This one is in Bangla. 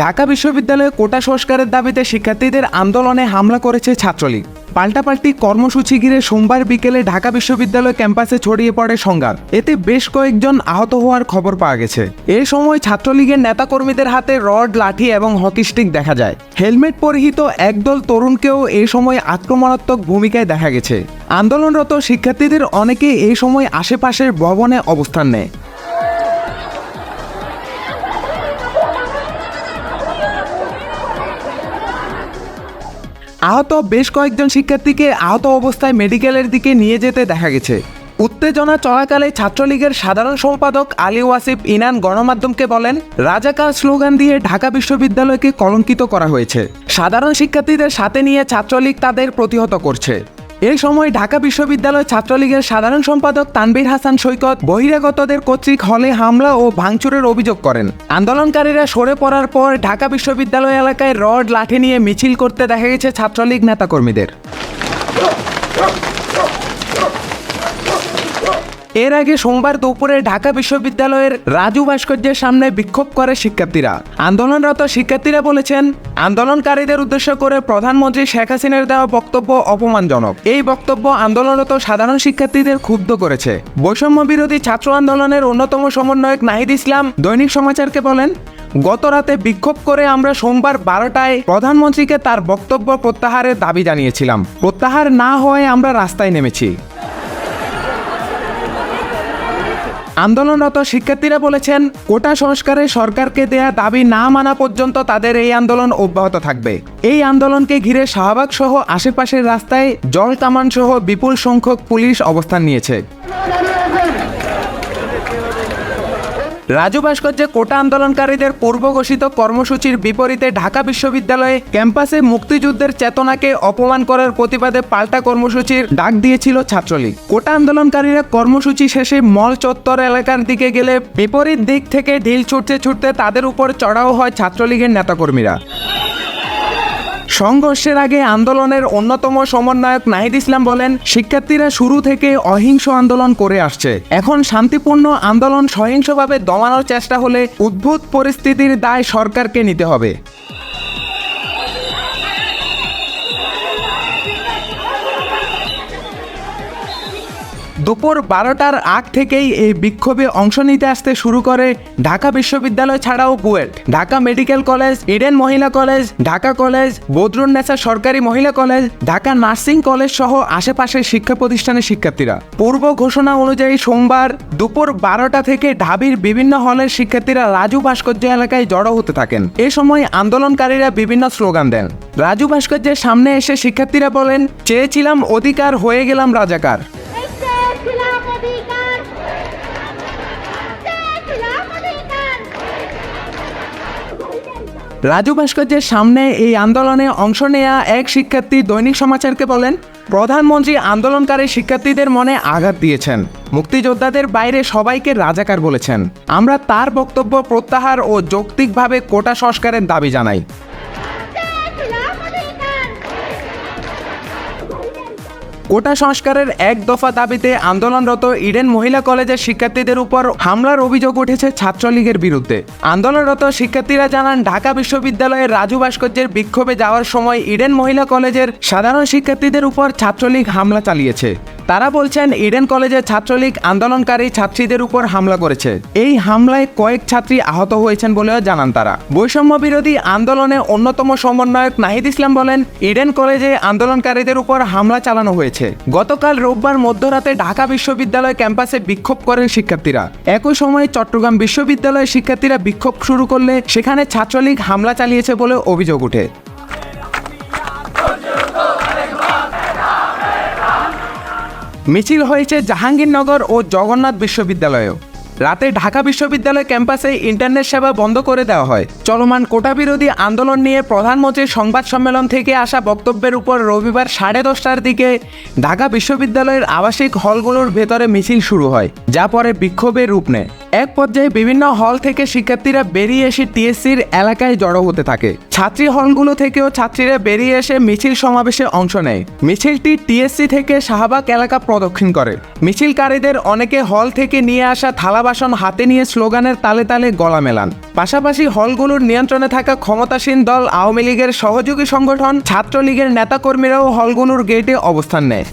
ঢাকা বিশ্ববিদ্যালয়ে কোটা সংস্কারের দাবিতে শিক্ষার্থীদের আন্দোলনে হামলা করেছে ছাত্রলীগ। পাল্টাপাল্টি কর্মসূচি ঘিরে সোমবার বিকেলে ঢাকা বিশ্ববিদ্যালয় ক্যাম্পাসে ছড়িয়ে পড়ে সংঘাত। এতে বেশ কয়েকজন আহত হওয়ার খবর পাওয়া গেছে। এ সময় ছাত্রলীগের নেতাকর্মীদের হাতে রড, লাঠি এবং হকি স্টিক দেখা যায়। হেলমেট পরিহিত একদল তরুণকেও এ সময় আক্রমণাত্মক ভূমিকায় দেখা গেছে। আন্দোলনরত শিক্ষার্থীদের অনেকে এই সময় আশেপাশের ভবনে অবস্থান নেয়। আহত বেশ কয়েকজন শিক্ষার্থীকে আহত অবস্থায় মেডিকেলের দিকে নিয়ে যেতে দেখা গেছে। উত্তেজনা চলাকালে ছাত্রলীগের সাধারণ সম্পাদক আলী ওয়াসিফ ইনান গণমাধ্যমকে বলেন, রাজাকার স্লোগান দিয়ে ঢাকা বিশ্ববিদ্যালয়কে কলঙ্কিত করা হয়েছে। সাধারণ শিক্ষার্থীদের সাথে নিয়ে ছাত্রলীগ তাদের প্রতিহত করছে। এই সময় ঢাকা বিশ্ববিদ্যালয় ছাত্রলীগের সাধারণ সম্পাদক তানবীর হাসান সৈকত বহিরাগতদের কর্তৃক হলে হামলা ও ভাঙচুরের অভিযোগ করেন। আন্দোলনকারীরা সরে পড়ার পর ঢাকা বিশ্ববিদ্যালয় এলাকায় রড লাঠি নিয়ে মিছিল করতে দেখা গেছে ছাত্রলীগ নেতাকর্মীদের। এর আগে সোমবার দুপুরে ঢাকা বিশ্ববিদ্যালয়ের রাজু ভাস্কর্যের সামনে বিক্ষোভ করে শিক্ষার্থীরা। আন্দোলনরত শিক্ষার্থীরা বলেছেন, আন্দোলনকারীদের উদ্দেশ্য করে প্রধানমন্ত্রী শেখ হাসিনার দেওয়া বক্তব্য অপমানজনক। এই বক্তব্য আন্দোলনরত সাধারণ শিক্ষার্থীদের ক্ষুব্ধ করেছে। বৈষম্য বিরোধী ছাত্র আন্দোলনের অন্যতম সমন্বয়ক নাহিদ ইসলাম দৈনিক সমাচারকে বলেন, গত রাতে বিক্ষোভ করে আমরা সোমবার বারোটায় প্রধানমন্ত্রীকে তার বক্তব্য প্রত্যাহারের দাবি জানিয়েছিলাম। প্রত্যাহার না হয়ে আমরা রাস্তায় নেমেছি। আন্দোলনরত শিক্ষার্থীরা বলেছেন, কোটা সংস্কারে সরকারকে দেয়া দাবি না মানা পর্যন্ত তাদের এই আন্দোলন অব্যাহত থাকবে। এই আন্দোলনকে ঘিরে শাহবাগ সহ আশেপাশের রাস্তায় জল কামান সহ বিপুল সংখ্যক পুলিশ অবস্থান নিয়েছে। রাজু ভাস্কর্যে কোটা আন্দোলনকারীদের পূর্ব ঘোষিত কর্মসূচির বিপরীতে ঢাকা বিশ্ববিদ্যালয়ে ক্যাম্পাসে মুক্তিযুদ্ধের চেতনাকে অপমান করার প্রতিবাদে পাল্টা কর্মসূচির ডাক দিয়েছিল ছাত্রলীগ। কোটা আন্দোলনকারীরা কর্মসূচি শেষে মল চত্বর এলাকার দিকে গেলে বিপরীত দিক থেকে ঢিল ছুটতে ছুটতে তাদের উপর চড়াও হয় ছাত্রলীগের নেতাকর্মীরা। সংঘর্ষের আগে আন্দোলনের অন্যতম সমন্বয়ক নাহিদ ইসলাম বলেন, শিক্ষার্থীরা শুরু থেকে অহিংস আন্দোলন করে আসছে। এখন শান্তিপূর্ণ আন্দোলন সহিংসভাবে দমানোর চেষ্টা হলে উদ্ভূত পরিস্থিতির দায় সরকারকে নিতে হবে। দুপুর বারোটার আগ থেকেই এই বিক্ষোভে অংশ নিতে আসতে শুরু করে ঢাকা বিশ্ববিদ্যালয় ছাড়াও BUET Dhaka medical college, Eden মহিলা কলেজ, ঢাকা কলেজ বদরুন্নেসা সরকারি মহিলা কলেজ, ঢাকা নার্সিং কলেজ সহ আশেপাশের শিক্ষা প্রতিষ্ঠানের শিক্ষার্থীরা। পূর্ব ঘোষণা অনুযায়ী সোমবার দুপুর বারোটা থেকে ঢাবির বিভিন্ন হলের শিক্ষার্থীরা রাজু ভাস্কর্য এলাকায় জড়ো হতে থাকেন। এ সময় আন্দোলনকারীরা বিভিন্ন স্লোগান দেন। রাজু ভাস্কর্যের সামনে এসে শিক্ষার্থীরা বলেন, চেয়েছিলাম অধিকার, হয়ে গেলাম রাজাকার। রাজু ভাস্কর্যের সামনে এই আন্দোলনে অংশ নেয়া এক শিক্ষার্থী দৈনিক সমাচারকে বলেন, প্রধানমন্ত্রী আন্দোলনকারী শিক্ষার্থীদের মনে আঘাত দিয়েছেন। মুক্তিযোদ্ধাদের বাইরে সবাইকে রাজাকার বলেছেন। আমরা তার বক্তব্য প্রত্যাহার ও যৌক্তিকভাবে কোটা সংস্কারের দাবি জানাই। কোটা সংস্কারের এক দফা দাবিতে আন্দোলনরত ইডেন মহিলা কলেজের শিক্ষার্থীদের উপর হামলার অভিযোগ উঠেছে ছাত্রলীগের বিরুদ্ধে। আন্দোলনরত শিক্ষার্থীরা জানান, ঢাকা বিশ্ববিদ্যালয়ের রাজু ভাস্কর্যের বিক্ষোভে যাওয়ার সময় ইডেন মহিলা কলেজের সাধারণ শিক্ষার্থীদের উপর ছাত্রলীগ হামলা চালিয়েছে। তারা বলছেন ইডেন কলেজের ছাত্রলীগ আন্দোলনকারী ছাত্রীদের উপর হামলা করেছে। এই হামলায় কয়েক ছাত্রী আহত হয়েছেন বলেও জানান তারা। বৈষম্য বিরোধী আন্দোলনে অন্যতম সমন্বয়ক নাহিদ ইসলাম বলেন, ইডেন কলেজে আন্দোলনকারীদের উপর হামলা চালানো হয়েছে। গতকাল রোববার মধ্যরাতে ঢাকা বিশ্ববিদ্যালয় ক্যাম্পাসে বিক্ষোভ করেন শিক্ষার্থীরা। একই সময়ে চট্টগ্রাম বিশ্ববিদ্যালয়ের শিক্ষার্থীরা বিক্ষোভ শুরু করলে সেখানে ছাত্রলীগ হামলা চালিয়েছে বলে অভিযোগ ওঠে। মিছিল হয়েছে জাহাঙ্গীরনগর ও জগন্নাথ বিশ্ববিদ্যালয়েও। রাতে ঢাকা বিশ্ববিদ্যালয় ক্যাম্পাসে ইন্টারনেট সেবা বন্ধ করে দেওয়া হয়। চলমান কোটা বিরোধী আন্দোলন নিয়ে প্রধানমন্ত্রীর সংবাদ সম্মেলন থেকে আসা বক্তব্যের উপর রবিবার সাড়ে দশটার দিকে ঢাকা বিশ্ববিদ্যালয়ের আবাসিক হলগুলোর ভেতরে মিছিল শুরু হয়, যা পরে বিক্ষোভের রূপ নেয়। এক পর্যায়ে বিভিন্ন হল থেকে শিক্ষার্থীরা বেরিয়ে এসে টিএসসির এলাকায় জড়ো হতে থাকে। ছাত্রী হলগুলো থেকেও ছাত্রীরা বেরিয়ে এসে মিছিল সমাবেশে অংশ নেয়। মিছিলটি টিএসসি থেকে শাহবাগ এলাকা প্রদক্ষিণ করে। মিছিলকারীদের অনেকে হল থেকে নিয়ে আসা থালা বাসন হাতে নিয়ে স্লোগানের তালে তালে গলা মেলান। পাশাপাশি হলগুলোর নিয়ন্ত্রণে থাকা ক্ষমতাসীন দল আওয়ামী লীগের সহযোগী সংগঠন, ছাত্রলীগের নেতাকর্মীরাও হলগুলোর গেটে অবস্থান নেয়।